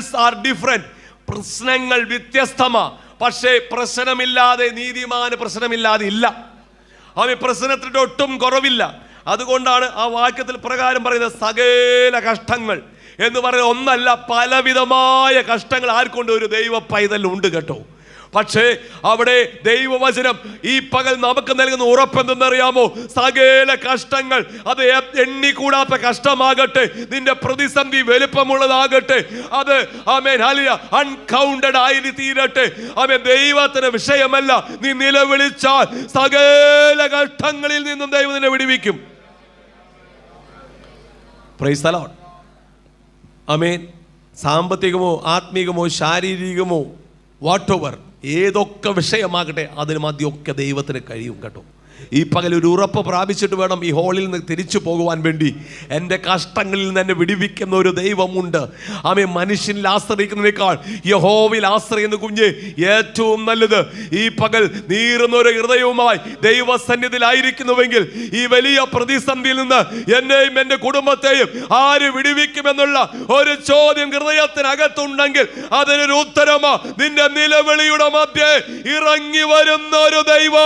Troubles are different പ്രശ്നങ്ങൾ വ്യത്യസ്തമാ. പക്ഷേ പ്രശ്നമില്ലാതെ നീതിമാന് പ്രശ്നമില്ലാതെ ഇല്ല. അവൻ പ്രശ്നത്തിന്റെ ഒട്ടും കുറവില്ല. അതുകൊണ്ടാണ് ആ വാക്യത്തിൽ പ്രകാരം പറയുന്നത് സകല കഷ്ടങ്ങൾ. എന്ന് പറയുന്നത് ഒന്നല്ല പലവിധമായ കഷ്ടങ്ങൾ ആർക്കൊണ്ട്? ഒരു ദൈവ ഉണ്ട് കേട്ടോ. പക്ഷേ അവിടെ ദൈവവചനം ഈ പകൽ നമുക്ക് നൽകുന്ന ഉറപ്പെന്തെന്നറിയാമോ സകല കഷ്ടങ്ങൾ അത് എണ്ണിക്കൂടാത്ത കഷ്ടമാകട്ടെ. നിന്റെ പ്രതിസന്ധി വലുപ്പമുള്ളതാകട്ടെ. അത് ആമേൻ ഹലിയ അൺകൗണ്ടഡ് ആയി തീരട്ടെ. ആമേൻ ദൈവത്തിന് വിഷയമല്ല. നീ നിലവിളിച്ചാൽ സകല കഷ്ടങ്ങളിൽ നിന്നും ദൈവത്തിനെ നിന്നെ വിടിവിക്കും. Praise the Lord. അമേൻ സാമ്പത്തികമോ ആത്മീകമോ ശാരീരികമോ വാട്ട് ഓവർ ഏതൊക്കെ വിഷയമാകട്ടെ അതിന് മധ്യമൊക്കെ ദൈവത്തിന് കഴിയും കേട്ടോ. ഈ പകൽ ഒരു ഉറപ്പ് പ്രാപിച്ചിട്ട് വേണം ഈ ഹോളിൽ നിന്ന് തിരിച്ചു പോകുവാൻ വേണ്ടി. എന്റെ കഷ്ടങ്ങളിൽ നിന്ന് എന്നെ വിടിവിക്കുന്ന ഒരു ദൈവമുണ്ട്. ആമേ മനുഷ്യനിൽ ആശ്രയിക്കുന്നതിനേക്കാൾ യഹോവിൽ ആശ്രയിക്കുന്ന കുഞ്ഞ് ഏറ്റവും നല്ലത്. ഈ പകൽ നീറുന്ന ഒരു ഹൃദയവുമായി ദൈവസന്നിധിയിലായിരിക്കുന്നുവെങ്കിൽ ഈ വലിയ പ്രതിസന്ധിയിൽ നിന്ന് എന്നെയും എന്റെ കുടുംബത്തെയും ആര് വിടിവിക്കുമെന്നുള്ള ഒരു ചോദ്യം ഹൃദയത്തിനകത്തുണ്ടെങ്കിൽ അതിനൊരു ഉത്തരമോ നിന്റെ നിലവിളിയുടെ മധ്യേ ഇറങ്ങി വരുന്ന ഒരു ദൈവം.